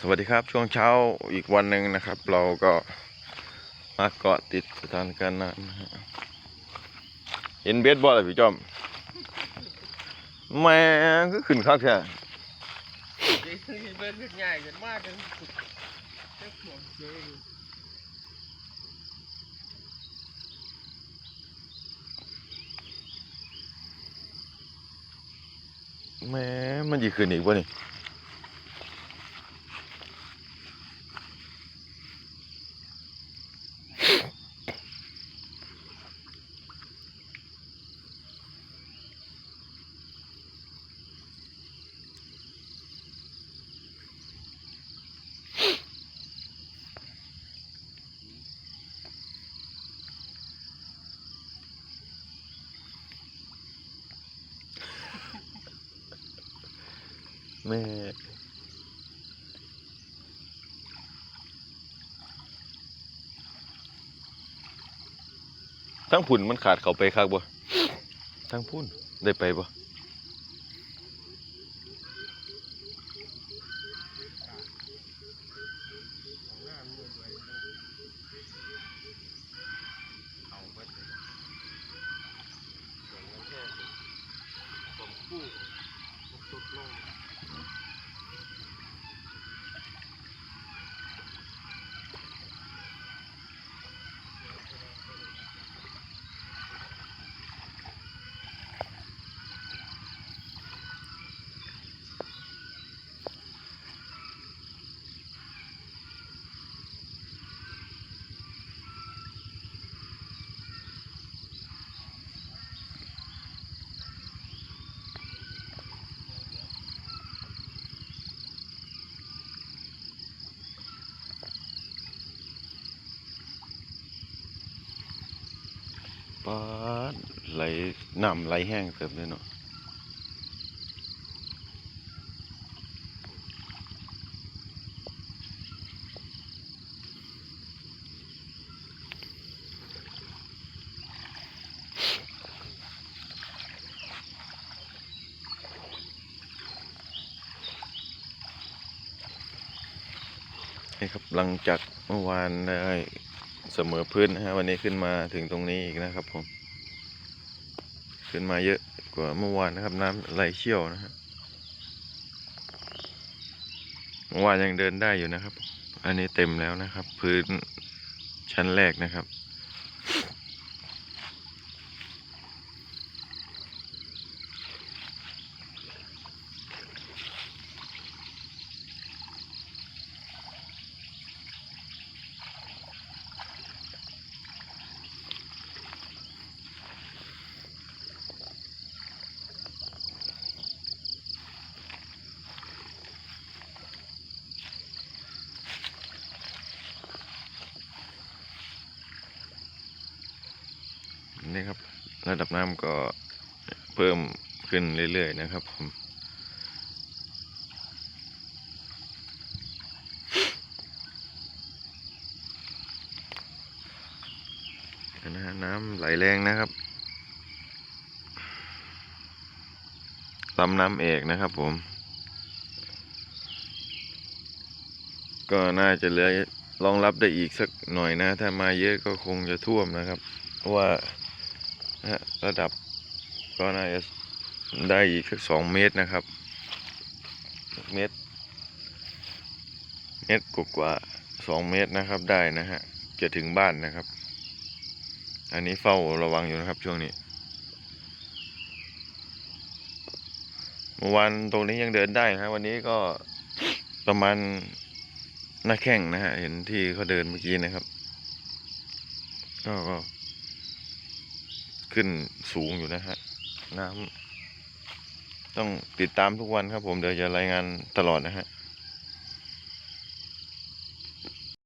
สวัสดีครับช่วงเช้าอีกวันหนึ่งนะครับ เราก็มาเกาะติดสถานการณ์น้ำนะฮะเห็นเบสบอลเลยพี่จอมแม่ก็ขึ้นคักแท้เป็นเป็นง่ายกันมากกันแม่มันดีขึ้นอีกวะนี่ แม่ทั้งผุ่นมันขาดเขาไปคักบ่ทั้งพุ่นได้ไปบ่เอาไปเลยส่งมันแค่ผมคู่ตุกลง ปาด ไหลน้ำไหลแห้งเติมเลยเนาะนี่ครับหลังจากเมื่อวานได้เสมอพื้นนะฮะวันนี้ขึ้นมาถึงตรงนี้อีกนะครับผม ขึ้นมาเยอะกว่าเมื่อวานนะครับ น้ำไหลเชี่ยวนะฮะเมื่อวานยังเดินได้อยู่นะครับ อันนี้เต็มแล้วนะครับ พื้นชั้นแรกนะครับ นี่ครับ ระดับน้ำก็เพิ่มขึ้นเรื่อยๆนะครับผมนะฮะน้ำไหลแรงนะครับลำน้ำเอกนะครับผม ก็น่าจะเหลือรองรับได้อีกสักหน่อยนะ ถ้ามาเยอะก็คงจะท่วมนะครับ เพราะว่า นะระดับก็น่าจะได้อีกสักสองเมตรนะครับ เมตร เมตรกว่าสองเมตรนะครับได้นะฮะจะถึงบ้านนะครับ อันนี้เฝ้าระวังอยู่นะครับช่วงนี้เมื่อวานตรงนี้ยังเดินได้นะฮะวันนี้ก็ประมาณหน้าแข้งนะฮะเห็นที่เขาเดินเมื่อกี้นะครับก็ ขึ้นสูงอยู่นะฮะน้ำต้องติดตามทุกวันครับผมเดี๋ยวจะรายงานตลอดนะฮะ